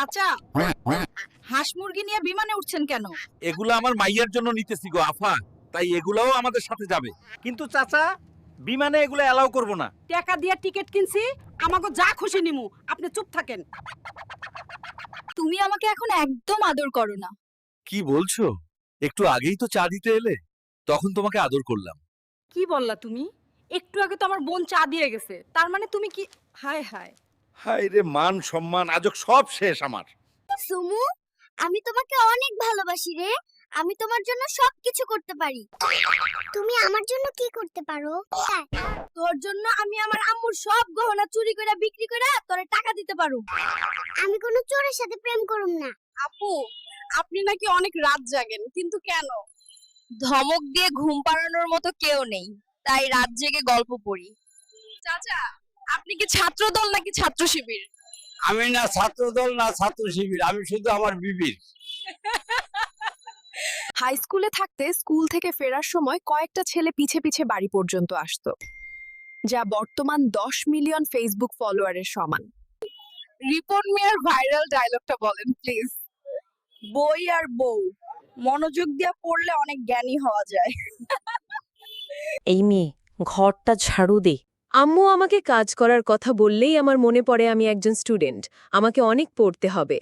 চাচা হাঁস মুরগি নিয়ে বিমানে উঠছেন কেন? এগুলো আমার মাইয়ার জন্য নিতেছি গো আফা। তাই এগুলাও আমাদের সাথে যাবে। কিন্তু চাচা বিমানে এগুলো অ্যালাউ করব না। টাকা দিয়ে টিকিট কিনছি আমাকে যা খুশি নিমু আপনি চুপ থাকেন। তুমি আমাকে এখন একদম আদর করো না। কি বলছো? একটু আগেই তো চা দিতে এলে তখন তোমাকে আদর করলাম। কি বললা তুমি? একটু আগে তো আমার বোন চা দিয়ে গেছে তার মানে তুমি কি হায় হায়। হাই রে, মান সম্মান আজক সব শেষ আমার। সুমু, আমি তোমাকে অনেক ভালোবাসি রে। আমি তোমার জন্য করতে পারি। তুমি আমার জন্য কি করতে পারো? তোর জন্য আমি আমার আম্মুর সব গহনা চুরি করে, বিক্রি করে তোরে টাকা দিতে পারো। আমি কোনো চোরের সাথে প্রেম করুম না। আপু, আপনি নাকি অনেক রাত জাগেন, কিন্তু কেন? ধমক দিয়ে ঘুম পাড়ানোর মতো কেউ নেই, তাই রাত জেগে গল্প পড়ি। চাচা আপনি কি ছাত্র দল নাকি ছাত্র শিবির? আমি না ছাত্র দল না ছাত্র শিবির আমি শুধু আমার বিবির। হাই স্কুলে থাকতে স্কুল থেকে ফেরার সময় কয়েকটা ছেলে পিছে পিছে বাড়ি পর্যন্ত আসতো যা বর্তমান দশ মিলিয়ন ফেসবুক ফলোয়ারের সমান। রিপোর্ট মিয়ার ভাইরাল ডায়লগটা বলেন প্লিজ বই আর বউ মনোযোগ দিয়ে পড়লে অনেক জ্ঞানী হওয়া যায়। এই মেয়ে ঘরটা ঝাড়ু দে। আম্মু আমাকে কাজ করার কথা বললেই আমার মনে পড়ে আমি একজন স্টুডেন্ট, আমাকে অনেক পড়তে হবে।